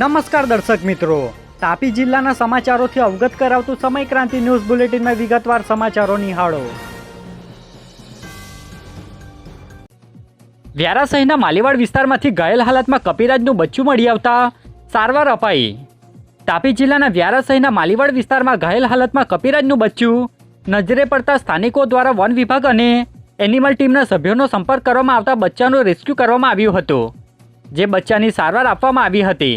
નમસ્કાર દર્શક મિત્રો. તાપી જિલ્લાના સમાચારોથી અવગત કરાવતું સમય ક્રાંતિ ન્યૂઝ બુલેટિનમાં વિગતવાર સમાચારો નિહાળો. વ્યારા શહેરના માલીવાડ વિસ્તારમાંથી ઘાયલ હાલતમાં કપિરાજનું બચ્ચું મળી આવતા સારવાર અપાઈ. તાપી જિલ્લાના વ્યારા શહેરના માલીવાડ વિસ્તારમાં ઘાયલ હાલતમાં કપિરાજનું બચ્ચું નજરે પડતા સ્થાનિકો દ્વારા વન વિભાગ અને એનિમલ ટીમના સભ્યોનો સંપર્ક કરવામાં આવતા બચ્ચાનું રેસ્ક્યુ કરવામાં આવ્યું હતું, જે બચ્ચાની સારવાર આપવામાં આવી હતી.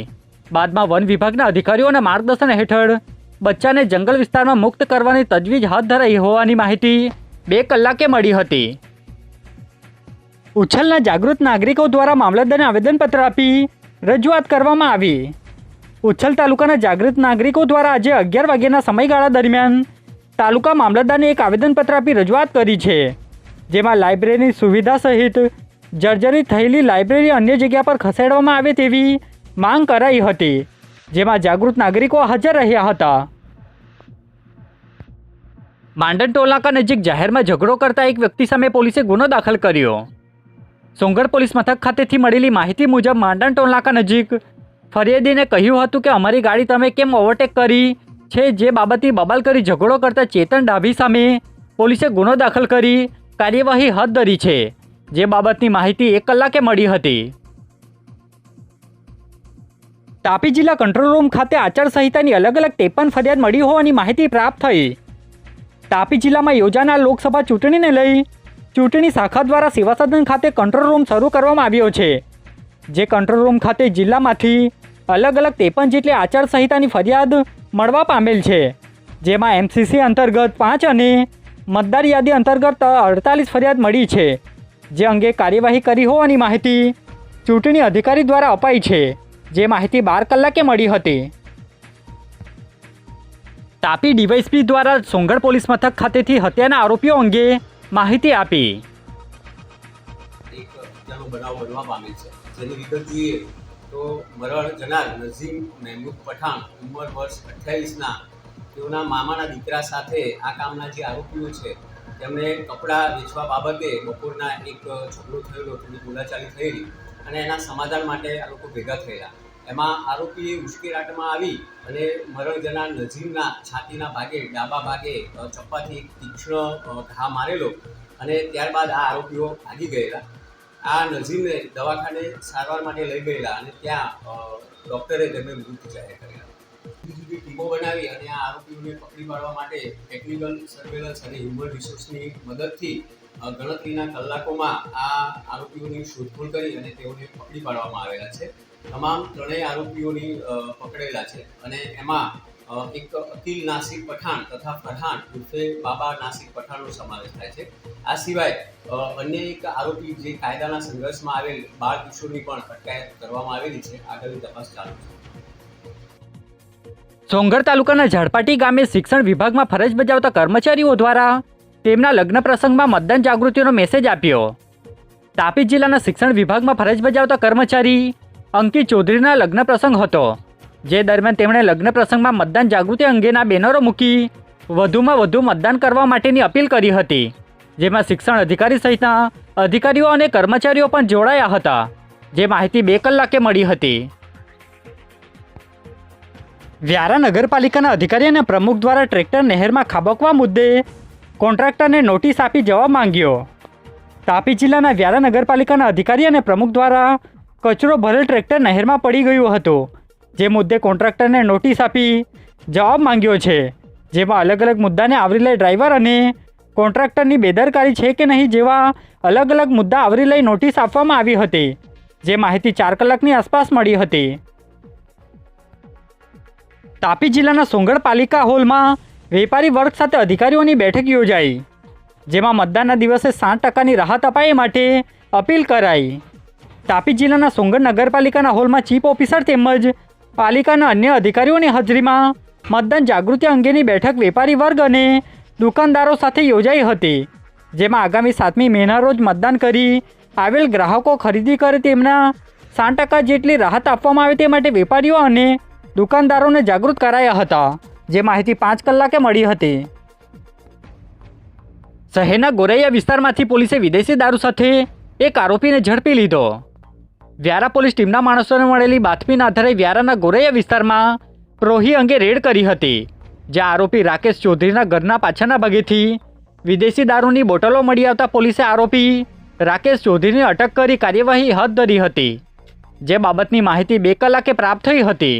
બાદમાં વન વિભાગના અધિકારીઓના માર્ગદર્શન હેઠળ બચ્ચાને જંગલ વિસ્તારમાં મુક્ત કરવાની તજવીજ હાથ ધરાઈ હોવાની માહિતી બે કલાકે મળી હતી. ઉછલના જાગૃત નાગરિકો દ્વારા મામલતદારને આવેદનપત્ર આપી રજૂઆત કરવામાં આવી. ઉછલ તાલુકાના જાગૃત નાગરિકો દ્વારા આજે અગિયાર વાગ્યાના સમયગાળા દરમિયાન તાલુકા મામલતદારને એક આવેદનપત્ર આપી રજૂઆત કરી છે, જેમાં લાઇબ્રેરીની સુવિધા સહિત જર્જરિત થયેલી લાઇબ્રેરી અન્ય જગ્યા પર ખસેડવામાં આવે તેવી માંગ કરાઈ હતી, જેમાં જાગૃત નાગરિકો હાજર રહ્યા હતા. માંડણ ટોલાકા નજીક જાહેરમાં ઝઘડો કરતા એક વ્યક્તિ સામે પોલીસે ગુનો દાખલ કર્યો. સોંગર પોલીસ મથક ખાતેથી મળેલી માહિતી મુજબ માંડણ ટોલાકા નજીક ફરિયાદીને કહ્યું હતું કે, અમારી ગાડી તમે કેમ ઓવરટેક કરી છે? જે બાબતની બબાલ કરી ઝઘડો કરતા ચેતન ડાભી સામે પોલીસે ગુનો દાખલ કરી કાર્યવાહી હાથ ધરી છે. જે બાબતની માહિતી એક કલાકે મળી હતી. તાપી જિલ્લા કંટ્રોલ રૂમ ખાતે આચારસંહિતાની અલગ અલગ ત્રેપન ફરિયાદ મળી હોવાની માહિતી પ્રાપ્ત થઈ. તાપી જિલ્લામાં યોજાનાર લોકસભા ચૂંટણીને લઈ ચૂંટણી શાખા દ્વારા સેવા સદન ખાતે કંટ્રોલ રૂમ શરૂ કરવામાં આવ્યો છે. જે કંટ્રોલ રૂમ ખાતે જિલ્લામાંથી અલગ અલગ ત્રેપન જેટલી આચારસંહિતાની ફરિયાદ મળવા પામેલ છે. જેમાં એમસીસી અંતર્ગત પાંચ અને મતદાર યાદી અંતર્ગત અડતાલીસ ફરિયાદ મળી છે. જે અંગે કાર્યવાહી કરી હોવાની માહિતી ચૂંટણી અધિકારી દ્વારા અપાઈ છે. જે માહિતી બાર કલાકે મળી હતી. તાપી ડીવાયસપી દ્વારા સોંગઢ પોલીસ મથક ખાતેથી હત્યાના આરોપીઓ અંગે માહિતી આપી. બનાવ તો મરણ જનાર નઝીમ મહેમૂદ પઠાણ ઉંમર વર્ષ અઠ્યાવીસના. તેઓના મામાના દીકરા સાથે આ કામના જે આરોપીઓ છે તેમણે કપડાં વેચવા બાબતે બપોરના એક ઝઘડો થયેલો તેની બોલાચાલી થયેલી અને એના સમાધાન માટે આ લોકો ભેગા થયેલા. એમાં આરોપીએ ઉશ્કેરાટમાં આવી અને મરણ જનાર છાતીના ભાગે, ડાબા ભાગે ચપ્પાથી તીક્ષ્ણ ઘા મારેલો અને ત્યારબાદ આ આરોપીઓ ભાગી ગયેલા. આ નઝીમને દવાખાને સારવાર માટે લઈ ગયેલા અને ત્યાં ડૉક્ટરે તેમને મૃત જાહેર કરેલા જુદી ટીમો બનાવી અને આ આરોપીઓને પકડી પાડવા માટે ટેકનિકલ સર્વેલન્સ અને હ્યુમન રિસોર્સની મદદથી ગણતરીના કલાકોમાં આ આરોપીઓની શોધખોળ કરી અને તેઓને પકડી પાડવામાં આવેલા છે. તમામ ત્રણેય આરોપીઓની પકડેલા છે અને એમાં એક અકિલ નાસિક પઠાણ તથા પઠાણ ઉર્ફે બાબા નાસિક પઠાણનો સમાવેશ થાય છે. આ સિવાય અન્ય એક આરોપી જે કાયદાના સંઘર્ષમાં આવેલ બાળ કિશોરની પણ અટકાયત કરવામાં આવેલી છે. આગળની તપાસ ચાલુ છે. સોંગઢ તાલુકાના ઝાડપાટી ગામે શિક્ષણ વિભાગમાં ફરજ બજાવતા કર્મચારીઓ દ્વારા તેમના લગ્ન પ્રસંગમાં મતદાન જાગૃતિનો મેસેજ આપ્યો. તાપી જિલ્લાના શિક્ષણ વિભાગમાં ફરજ બજાવતા કર્મચારી અંકિત ચૌધરીના લગ્ન પ્રસંગ હતો, જે દરમિયાન તેમણે લગ્ન પ્રસંગમાં મતદાન જાગૃતિ અંગેના બેનરો મૂકી વધુમાં વધુ મતદાન કરવા માટેની અપીલ કરી હતી, જેમાં શિક્ષણ અધિકારી સહિતના અધિકારીઓ અને કર્મચારીઓ પણ જોડાયા હતા, જે માહિતી બે કલાકે મળી હતી. વ્યારા નગરપાલિકાના અધિકારી અને પ્રમુખ દ્વારા ટ્રેક્ટર નહેરમાં ખાબકવા મુદ્દે કોન્ટ્રાક્ટરને નોટિસ આપી જવાબ માંગ્યો. તાપી જિલ્લાના વ્યારા નગરપાલિકાના અધિકારી અને પ્રમુખ દ્વારા કચરો ભરેલ ટ્રેક્ટર નહેરમાં પડી ગયું હતું, જે મુદ્દે કોન્ટ્રાક્ટરને નોટિસ આપી જવાબ માંગ્યો છે, જેમાં અલગ અલગ મુદ્દાને આવરી લઈ ડ્રાઈવર અને કોન્ટ્રાક્ટરની બેદરકારી છે કે નહીં જેવા અલગ અલગ મુદ્દા આવરી લઈ નોટિસ આપવામાં આવી હતી, જે માહિતી ચાર કલાકની આસપાસ મળી હતી. તાપી જિલ્લાના સોંગળ પાલિકા હોલમાં વેપારી વર્ગ સાથે અધિકારીઓની બેઠક યોજાઈ, જેમાં મતદાનના દિવસે સાત ટકાની રાહત અપાય માટે અપીલ કરાઈ. તાપી જિલ્લાના સોંગળ નગરપાલિકાના હોલમાં ચીફ ઓફિસર તેમજ પાલિકાના અન્ય અધિકારીઓની હાજરીમાં મતદાન જાગૃતિ અંગેની બેઠક વેપારી વર્ગ અને દુકાનદારો સાથે યોજાઈ હતી, જેમાં આગામી સાતમી મેના રોજ મતદાન કરી આવેલ ગ્રાહકો ખરીદી કરે તેમના સાત ટકા જેટલી રાહત આપવામાં આવે તે માટે વેપારીઓ અને દુકાનદારોને જાગૃત કરાયા હતા, જે માહિતી પાંચ કલાકે મળી હતી. શહેરના ગોરૈયા વિસ્તારમાંથી પોલીસે વિદેશી દારૂ સાથે એક આરોપીને ઝડપી લીધો. વ્યારા પોલીસ ટીમના માણસોને મળેલી બાતમીના આધારે વ્યારાના ગોરૈયા વિસ્તારમાં પ્રોહી અંગે રેડ કરી હતી, જ્યાં આરોપી રાકેશ ચૌધરીના ઘરના પાછળના ભાગેથી વિદેશી દારૂની બોટલો મળી આવતા પોલીસે આરોપી રાકેશ ચૌધરીને અટક કરી કાર્યવાહી હાથ ધરી હતી, જે બાબતની માહિતી બે કલાકે પ્રાપ્ત થઈ હતી.